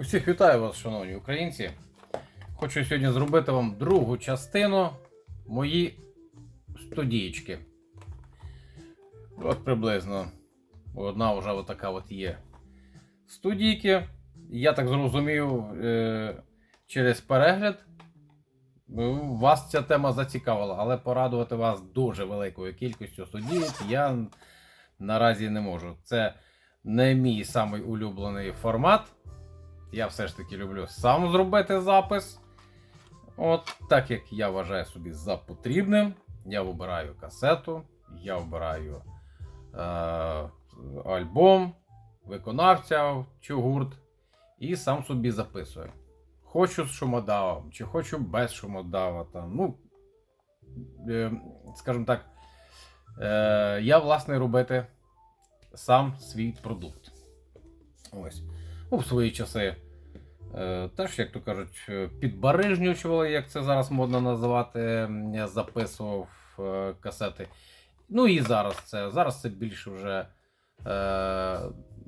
Усіх вітаю вас, шановні українці. Хочу сьогодні зробити вам другу частину мої студієчки. От приблизно одна вже отака от є. Студійки. Я так зрозумів е- через перегляд. ну, Вас ця тема зацікавила, але порадувати вас дуже великою кількістю студійок я наразі не можу. Це не мій самий улюблений формат. Я все ж таки люблю сам зробити запис. От так як я вважаю собі за потрібним, я вибираю касету, я вибираю е- альбом, виконавця чи гурт і сам собі записую. Хочу з шумодавом, чи хочу без шумодава. Там. Ну, е- скажімо так, е- я власне робити сам свій продукт. Ось. Ну, в свої часи е, теж, як то кажуть, е, підбарижнючували, як це зараз модно називати, я записував е, касети. Ну і зараз це. Зараз це більше вже,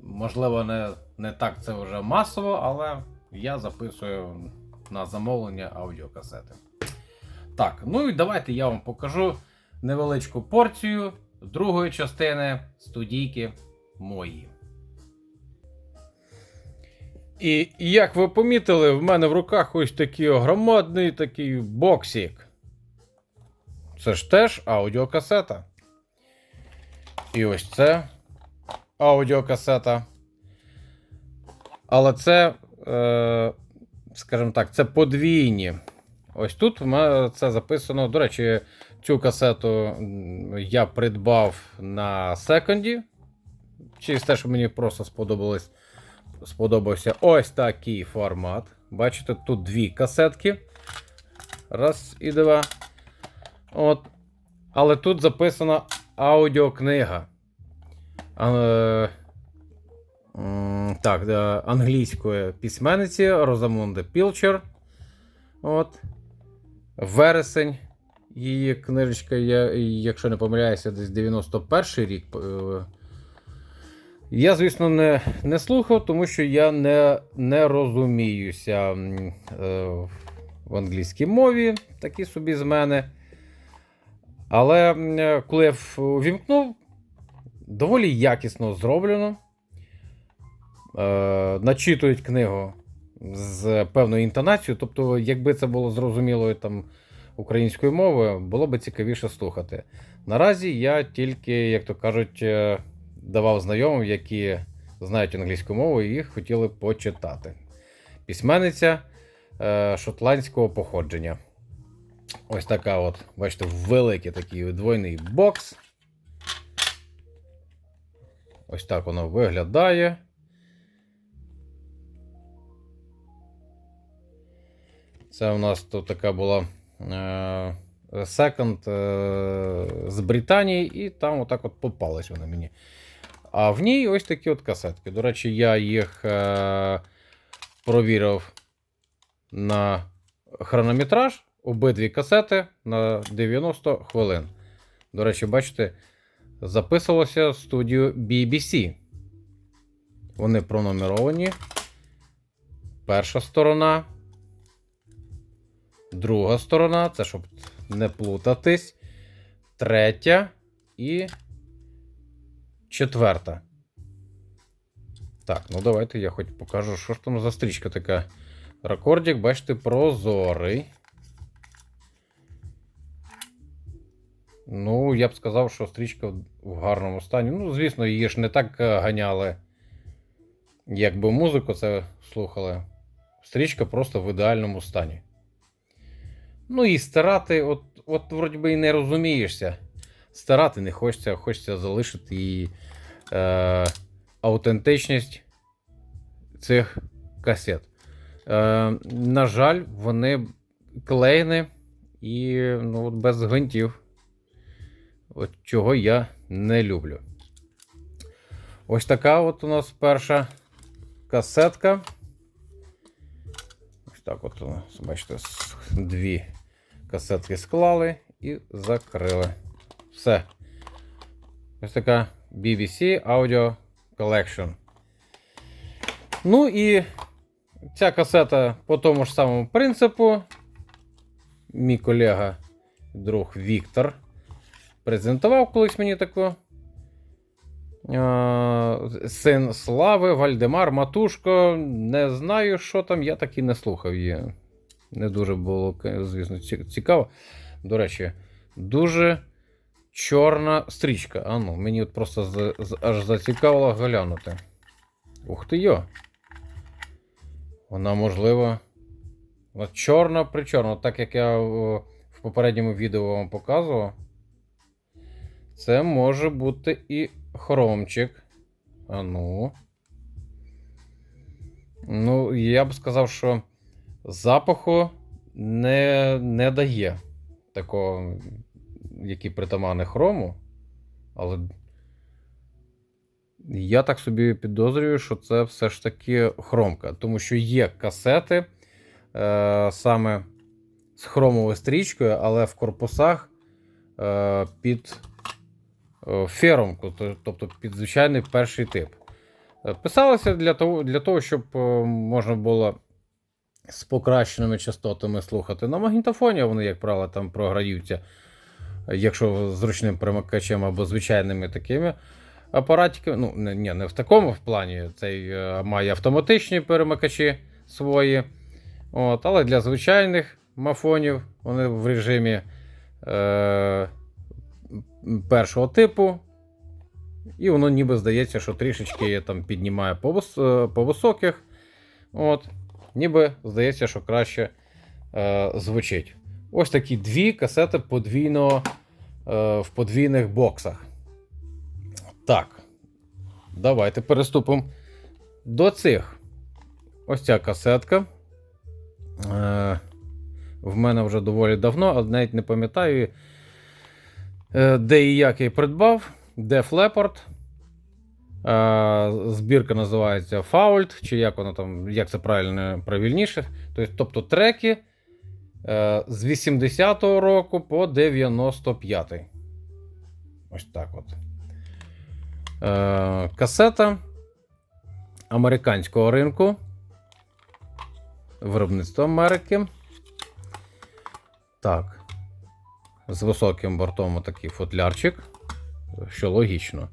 можливо, не, не так це вже масово, але я записую на замовлення аудіокасети. Так, ну і давайте я вам покажу невеличку порцію другої частини студійки мої. І як ви помітили, в мене в руках ось такий громадний такий боксик. Це ж теж аудіокасета. І ось це аудіокасета. Але це, е, скажімо так, це подвійні. Ось тут в мене це записано. До речі, цю касету я придбав на секонді. Через те, що мені просто сподобалось сподобався ось такий формат. Бачите, тут дві касетки. Раз і два. От. Але тут записана аудіокнига. А, е, так, е, англійської письменниці Розамунди Пілчер. От. Вересень. Її книжечка, якщо не помиляюся, десь 91 рік. Я, звісно, не, не слухав, тому що я не, не розуміюся е, в англійській мові, такі собі з мене. Але е, коли я увімкнув, доволі якісно зроблено. Е, начитують книгу з певною інтонацією. Тобто, якби це було зрозумілою там українською мовою, було б цікавіше слухати. Наразі я тільки, як то кажуть, е, давав знайомим, які знають англійську мову і їх хотіли почитати. Письменниця е, шотландського походження. Ось така от, бачите, великий такий двойний бокс. Ось так воно виглядає. Це у нас тут така була секонд е, з Британії, і там отак от попалась вона мені. А в ній ось такі от касетки. До речі, я їх е, провірив на хронометраж. Обидві касети на 90 хвилин. До речі, бачите, записувалося в студію BBC. Вони пронумеровані. Перша сторона. Друга сторона, це щоб не плутатись. Третя і четверта. Так, ну давайте я хоч покажу, що ж там за стрічка така. Рекордик, бачите, прозорий. Ну, я б сказав, що стрічка в- в гарному стані. Ну, звісно, її ж не так е, ганяли, якби музику це слухали. Стрічка просто в ідеальному стані. Ну і стирати, от, от вроді би і не розумієшся. Стирати не хочеться, хочеться залишити і е, аутентичність цих касет. Е, на жаль, вони клеєні і ну, без гвинтів. От чого я не люблю. Ось така от у нас перша касетка. Ось так от бачите, дві касетки склали і закрили. Все. Ось така BBC Audio Collection. Ну і ця касета по тому ж самому принципу. Мій колега, друг Віктор, презентував колись мені таку. Син Слави, Вальдемар, Матушко. Не знаю, що там, я так і не слухав її. Не дуже було, звісно, цікаво. До речі, дуже чорна стрічка. А ну, мені от просто з- з- аж зацікавило глянути. Ух ти йо. Вона можливо. Вона чорна причорна, так як я в попередньому відео вам показував. Це може бути і хромчик. А ну. Ну, я б сказав, що запаху не, не дає такого, який притаманний хрому. Але я так собі підозрюю, що це все ж таки хромка. Тому що є касети е, саме з хромовою стрічкою, але в корпусах е, під е, феромку, тобто під звичайний перший тип. Е, Писалося для того, для того, щоб е, можна було з покращеними частотами слухати на магнітофоні, вони, як правило, там програються, якщо з ручним перемикачем або звичайними такими апаратиками. Ну, не, не в такому плані. Цей е, має автоматичні перемикачі свої. От, але для звичайних мафонів вони в режимі е, першого типу. І воно ніби здається, що трішечки там піднімає по, е, по високих. От, ніби здається, що краще е, звучить. Ось такі дві касети подвійного, е, в подвійних боксах. Так. Давайте переступимо до цих. Ось ця касетка. Е, в мене вже доволі давно, але навіть не пам'ятаю, е, де і як я її придбав. Def Leppard. Е, збірка називається Fault, чи як воно там, як це правильно правильніше. Тобто, тобто треки з 80-го року по 95-й. Ось так от. Е, касета американського ринку. Виробництво Америки. Так. З високим бортом такий футлярчик, що логічно.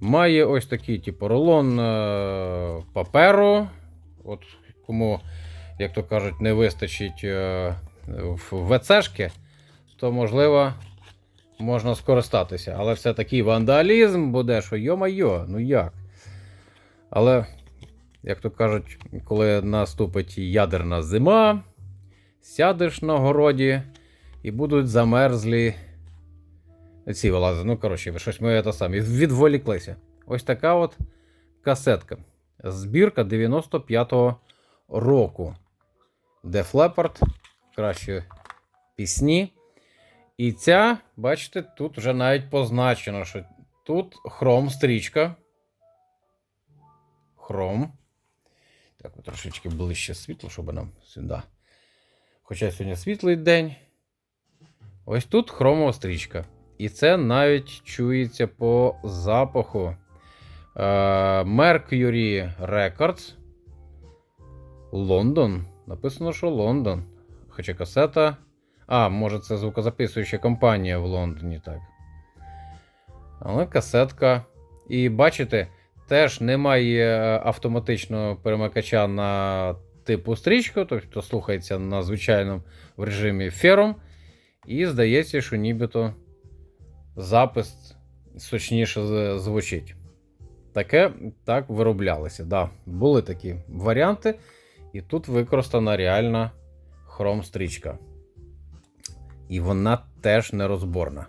Має ось такий, типу, рулон е, паперу. От кому, як то кажуть, не вистачить е, в ВЦшки, то можливо можна скористатися. Але все такий вандалізм буде, що йо-майо, ну як? Але, як то кажуть, коли наступить ядерна зима, сядеш на городі і будуть замерзлі. Ці вилази. Ну, коротше, щось ми самі відволіклися. Ось така от касетка. Збірка 95-го року. Def Leppard, кращі пісні. І ця, бачите, тут вже навіть позначено, що тут хром стрічка. Хром. Так, трошечки ближче світло, щоб нам сюди. Хоча сьогодні світлий день. Ось тут хромова стрічка. І це навіть чується по запаху. Е, Mercury Records. Лондон. Написано, що Лондон. Хоча касета. А, може, це звукозаписуюча компанія в Лондоні, так. Але касетка. І бачите, теж немає автоматичного перемикача на типу стрічку, тобто слухається на звичайному в режимі фером. І здається, що нібито запис сочніше звучить. Таке так вироблялося. Да, були такі варіанти, і тут використана реальна хром-стрічка. І вона теж нерозборна.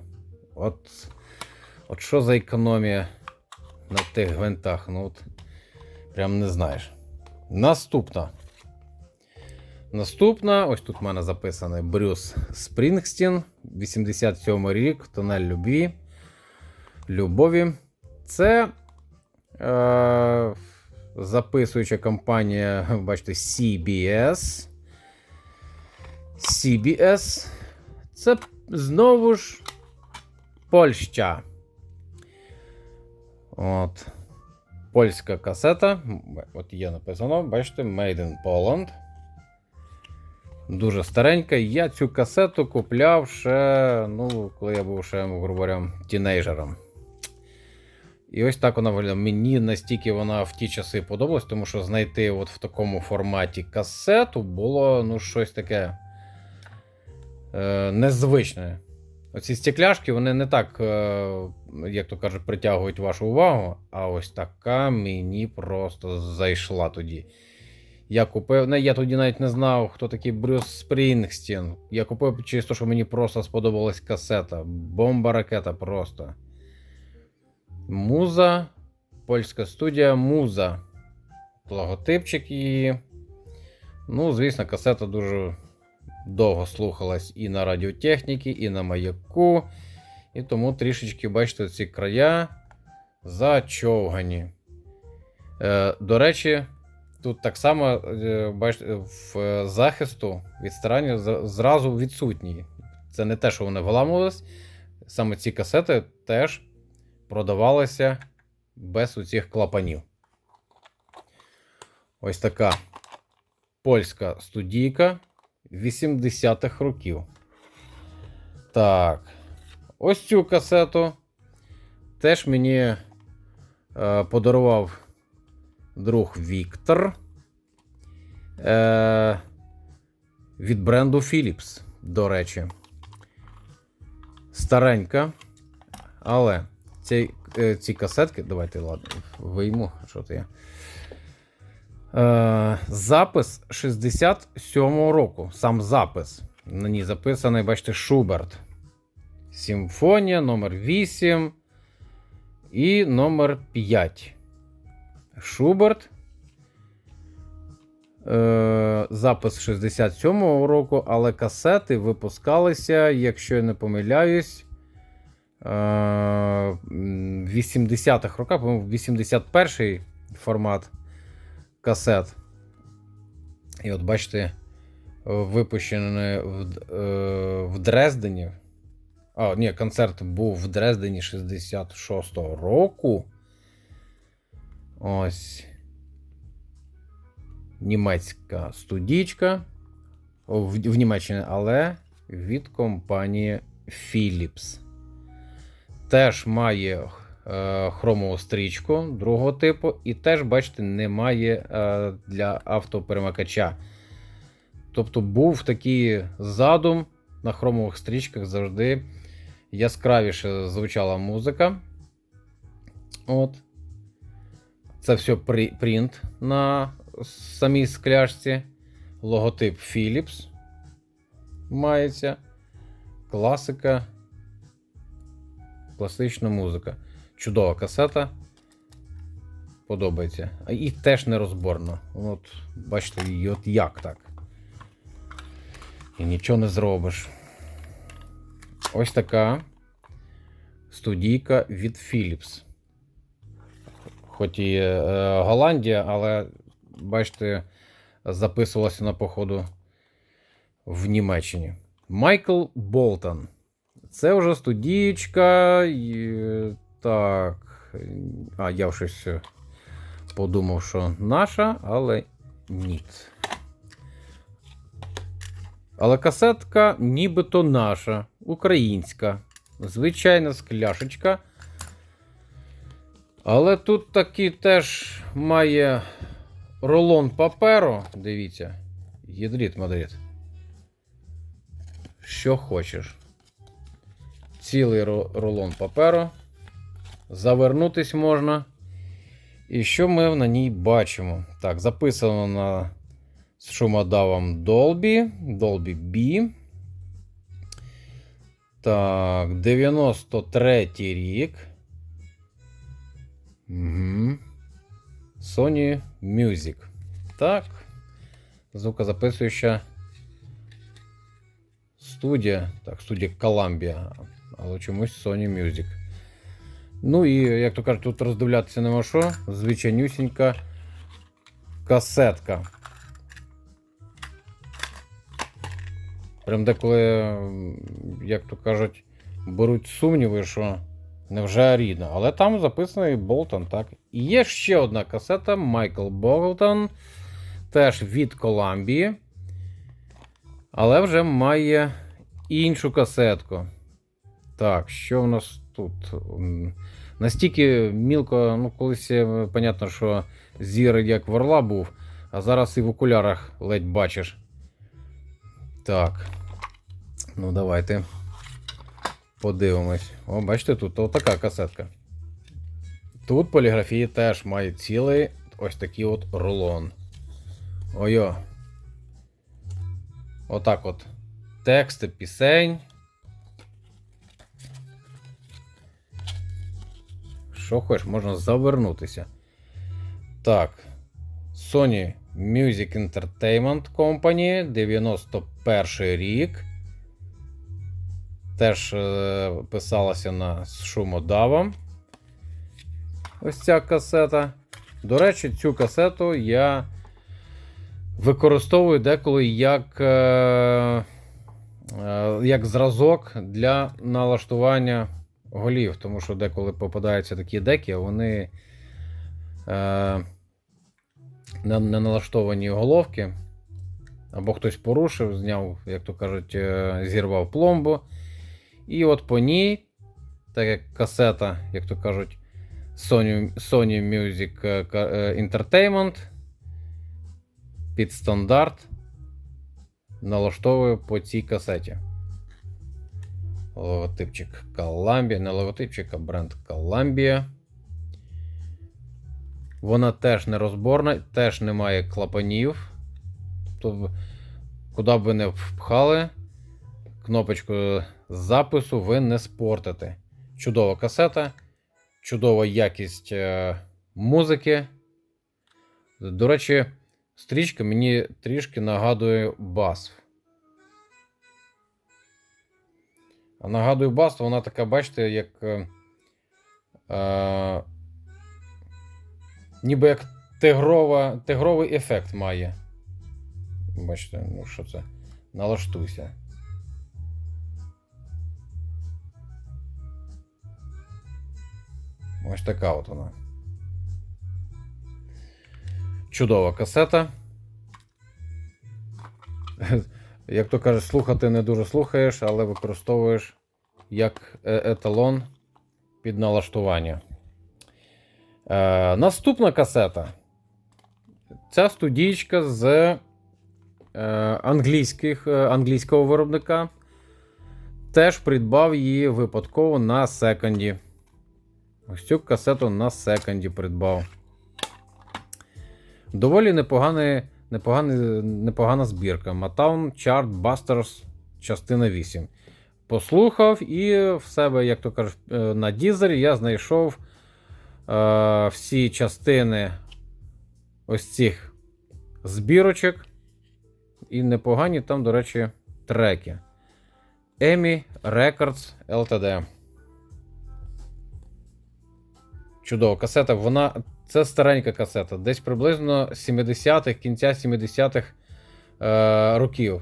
От, от що за економія на тих гвинтах? Ну от прям не знаєш. Наступна. Наступна, ось тут в мене записаний Брюс Спрінгстін, 87 рік, тонель любві. Любові. Це е, записуюча компанія, бачите, CBS. CBS. Це знову ж Польща. От. польська касета. От є написано, бачите, Made in Poland. Дуже старенька. Я цю касету купляв ще, ну, коли я був ще, грубо говоря, тінейджером. І ось так вона виглядає. Мені настільки вона в ті часи подобалась, тому що знайти от в такому форматі касету було ну, щось таке е, незвичне. Оці стекляшки, вони не так, е, як то кажуть, притягують вашу увагу, а ось така мені просто зайшла тоді. Я купив. Не, я тоді навіть не знав, хто такий Брюс Спрінгстін. Я купив через те, що мені просто сподобалась касета. Бомба ракета просто. Муза. Польська студія Муза. Логотипчик її. Ну, звісно, касета дуже довго слухалась і на радіотехніці, і на маяку. І тому трішечки, бачите, ці края зачовгані. Е, до речі, тут так само, е, бачите, в е, захисту від старання зразу відсутній. Це не те, що вони виламувались. Саме ці касети теж продавалися без оцих клапанів. Ось така польська студійка 80-х років. Так. Ось цю касету теж мені е, подарував друг Віктор. Е, від бренду Philips, до речі. Старенька. Але ці, е, ці касетки. Давайте ладно, вийму, що то є. Е, запис 67-го року. Сам запис. На ній записаний, бачите, Шуберт. Симфонія номер 8 і номер 5. Шуберт. Е, запис 67-го року, але касети випускалися, якщо я не помиляюсь, 80-х роках, по-моєму, 81-й формат касет. І от бачите, випущений в, е, в Дрездені. А, ні, концерт був в Дрездені 66-го року. Ось. Німецька студічка. В, в Німеччині, але від компанії Philips. Теж має е, хромову стрічку другого типу, і теж, бачите, немає е, для автоперемикача. Тобто був такий задум на хромових стрічках завжди яскравіше звучала музика. От. Це все при, принт на самій скляшці. Логотип Philips мається. Класика. Класична музика. Чудова касета. Подобається. А І теж нерозборно. От, бачите, і от як так. І нічого не зробиш. Ось така студійка від Philips. Хоч і е, Голландія, але бачите, записувалася на походу в Німеччині. Майкл Болтон. Це вже студієчка. і, Так. А, я щось подумав, що наша, але ні. Але касетка нібито наша, українська. Звичайна скляшечка. Але тут таки теж має рулон паперу. Дивіться. Єдріт мадріт. Що хочеш. Цілий рулон паперу. Завернутись можна. І що ми на ній бачимо? Так, записано на з шумодавом Dolby, Dolby B. Так, 93-й рік. Угу. Sony Music. Так. Звукозаписуюча студія. Так, студія Columbia. Але чомусь Sony Music. Ну і, як то кажуть, тут роздивлятися нема що. Звичайнюсінька касетка. Прям деколи, як то кажуть, беруть сумніви, що Невже рідна. Але там записаний Болтон, так. І є ще одна касета Майкл Болтон. Теж від Коламбії. Але вже має іншу касетку. Так, що в нас тут? Настільки мілко, ну, колись, е, понятно, що зір як в був, а зараз і в окулярах ледь бачиш. Так. Ну, давайте. Подивимось. О, бачите, тут отака касетка. Тут поліграфія теж має цілий ось такий от рулон. Ой-о. Отак от. Тексти пісень. Що хочеш, можна завернутися. Так. Sony Music Entertainment Company, 91 рік. Теж е, писалася на шумодавом. Ось ця касета. До речі, цю касету я використовую деколи як, е, е, як зразок для налаштування голів. Тому що деколи попадаються такі деки, вони е, не, налаштовані головки. Або хтось порушив, зняв, як то кажуть, е, зірвав пломбу. І от по ній, так як касета, як то кажуть, Sony, Sony Music е, е, Entertainment під стандарт налаштовую по цій касеті. Логотипчик Columbia, не логотипчик, а бренд Columbia. Вона теж не розборна, теж не має клапанів. Тобто, куди б ви не впхали, кнопочку запису ви не спортите. Чудова касета, чудова якість е, музики. До речі, стрічка мені трішки нагадує бас. А нагадує бас, вона така, бачите, як. Е, е, ніби як тигрова, тигровий ефект має. Бачите, ну що це? Налаштуйся. Ось така от вона. Чудова касета. Як то кажуть, слухати не дуже слухаєш, але використовуєш як е- еталон під налаштування. Е, наступна касета. Ця студійка з е, англійських, е, англійського виробника. Теж придбав її випадково на секонді. Ось цю касету на секонді придбав. Доволі непоганий, непоганий, непогана збірка. Motown Chart Busters частина 8. Послухав і в себе, як то кажуть, е, на дізері я знайшов е, всі частини ось цих збірочок. І непогані там, до речі, треки. EMI Records Ltd. Чудова касета. Вона. Це старенька касета. Десь приблизно 70-х, кінця 70-х е, років.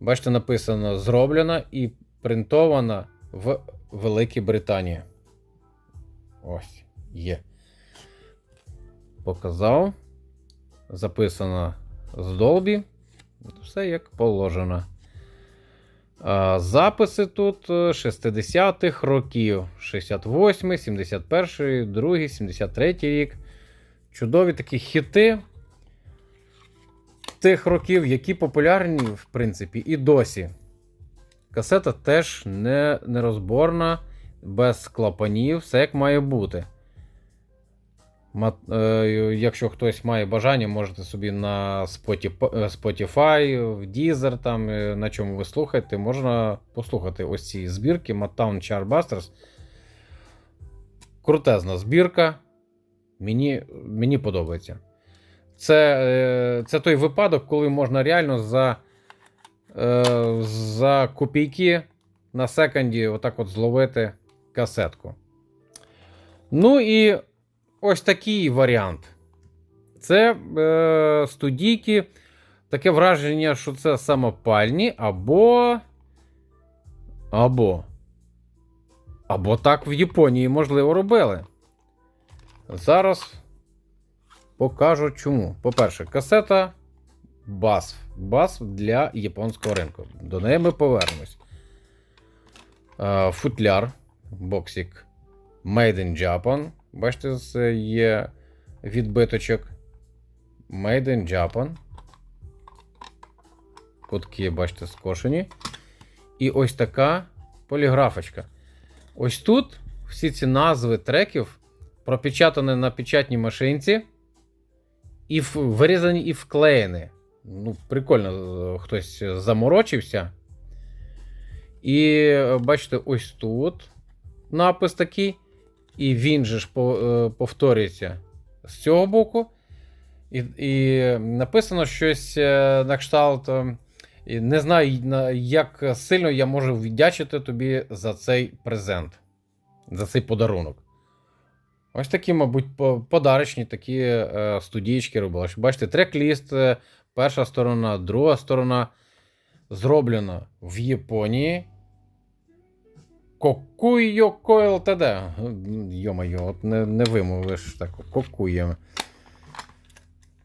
Бачите, написано зроблена і принтована в Великій Британії. Ось, є. Показав. Записано з Dolby. Все як положено. Записи тут е, 60-х років. 68, 71, 2, 73 рік. Чудові такі хіти тих років, які популярні, в принципі, і досі. Касета теж не, нерозборна, без клапанів, все як має бути. Е, Якщо хтось має бажання, можете собі на Spotify, е, в Deezer, там, е, на чому ви слухаєте, можна послухати ось ці збірки Motown Charbusters. Крутезна збірка. Мені, мені подобається. Це, це той випадок, коли можна реально за, за копійки на секонді отак от зловити касетку. Ну і ось такий варіант. Це е, студійки. Таке враження, що це самопальні або. Або Або так в Японії, можливо, робили. Зараз покажу чому. По-перше, касета BASF. BASF для японського ринку. До неї ми повернемось. Е, Футляр, боксик Made in Japan. Бачите, з- є відбиточок. Made in Japan. Кутки, бачите, скошені. І ось така поліграфочка. Ось тут всі ці назви треків пропечатані на печатній машинці і вирізані і вклеєні. Ну, прикольно, е, хтось заморочився. І е, бачите, ось тут напис такий. І він же ж е, повторюється з цього боку. І, і написано щось е, на кшталт. е, Не знаю, як сильно я можу віддячити тобі за цей презент, за цей подарунок. Ось такі, мабуть, подарочні такі студійки робили. Бачите, трек-ліст, перша сторона, друга сторона зроблена в Японії. Кокуйо КЛТД. Йо-моє, от не, не вимовиш так. Кокуємо.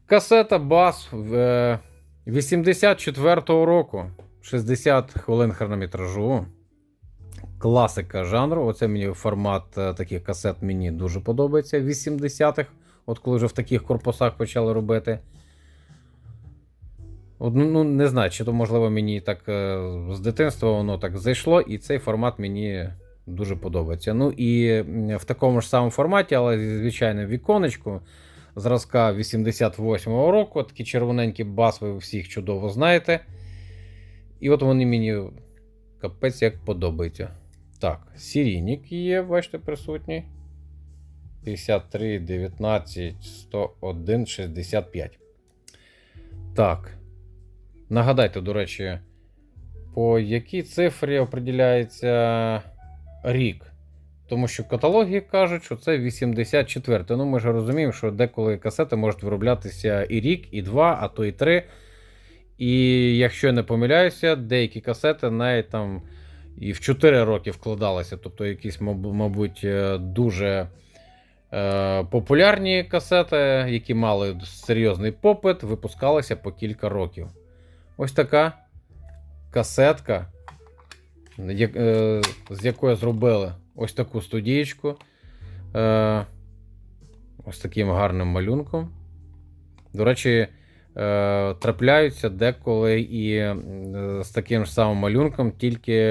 Касета бас е, 84-го року. 60 хвилин хронометражу. Класика жанру. Оце мені формат е, таких касет мені дуже подобається. 80-х. От коли вже в таких корпусах почали робити. Ну, ну, не знаю, чи то, можливо, мені так е, з дитинства воно так зайшло, і цей формат мені дуже подобається. Ну і в такому ж самому форматі, але зі звичайним віконечку зразка 88-го року, такі червоненькі бас, ви всіх чудово знаєте. І от вони мені капець як подобаються. Так, серійник є, бачите, присутній. 53, 19, 101, 65. Так. Нагадайте, до речі, по якій цифрі определяється рік. Тому що каталоги кажуть, що це 84. Ну, ми ж розуміємо, що деколи касети можуть вироблятися і рік, і два, а то і три. І якщо я не помиляюся, деякі касети навіть там і в 4 роки вкладалися. Тобто якісь, мабуть, е, дуже е, популярні касети, які мали серйозний попит, випускалися по кілька років. Ось така касетка, е, з якої зробили ось таку студієчку. Е, ось таким гарним малюнком. До речі, е, трапляються деколи і з таким ж самим малюнком, тільки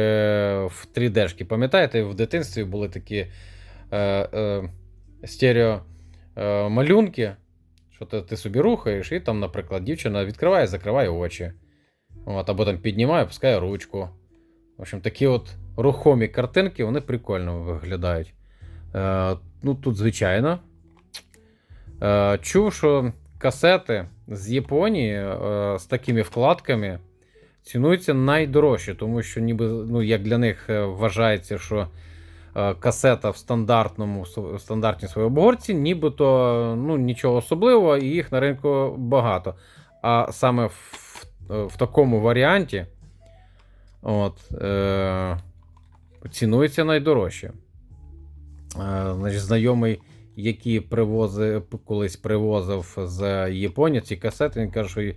в 3D. Пам'ятаєте, в дитинстві були такі стерео малюнки, що ти собі рухаєш, і там, наприклад, дівчина відкриває, закриває очі. От, або там піднімає, пускає ручку. В общем, такі от рухомі картинки, вони прикольно виглядають. Е, ну, тут, звичайно. Е, чув, що касети з Японії е, з такими вкладками цінуються найдорожче, тому що ніби ну, як для них е, вважається, що е, касета в стандартному в стандартній своїй обгорці, нібито ну, нічого особливого, і їх на ринку багато. А саме в, в такому варіанті от, е, цінується найдорожче. Е, знайомий, який привозив, колись привозив з Японії ці касети, він каже, що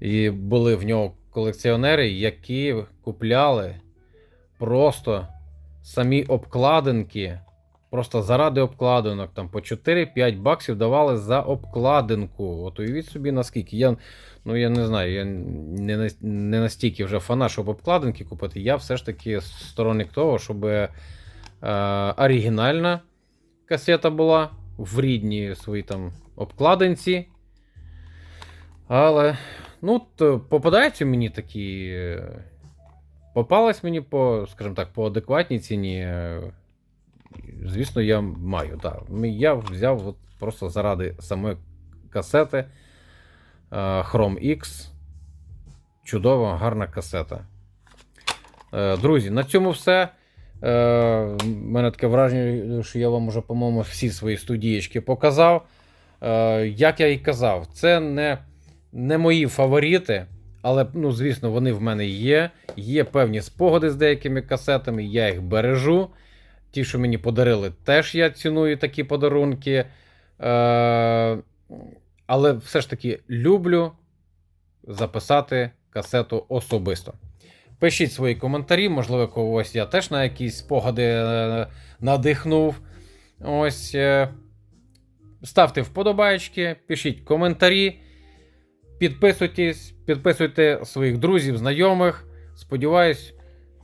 і були в нього колекціонери, які купляли просто самі обкладинки. Просто заради обкладинок, там по 4-5 баксів давали за обкладинку. От уявіть собі, наскільки. Я ну я не знаю, я не, не настільки вже фанат, щоб обкладинки купити. Я все ж таки сторонник того, щоб е, оригінальна касета була в рідній своїй там обкладинці. Але, ну, то попадаються мені такі. е, Попалась мені по, скажімо так, по адекватній ціні. Е, Звісно, я маю. Так. Я взяв от просто заради самої касети е, Chrome X. Чудова, гарна касета. Е, Друзі, на цьому все. Е, У мене таке враження, що я вам уже, по-моєму, всі свої студієчки показав. Е, Як я і казав, це не, не мої фаворити, але, ну, звісно, вони в мене є. Є певні спогади з деякими касетами, я їх бережу. Ті, що мені подарили, теж я ціную такі подарунки. Е, але все ж таки люблю записати касету особисто. Пишіть свої коментарі, можливо, когось я теж на якісь спогади е, надихнув. Ось. е, Ставте вподобайки, пишіть коментарі, підписуйтесь, підписуйте своїх друзів, знайомих. Сподіваюсь,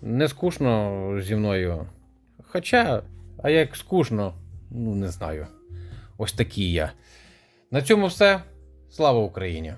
не скучно зі мною. Хоча, а як скучно, ну не знаю. Ось такий я. На цьому все. Слава Україні!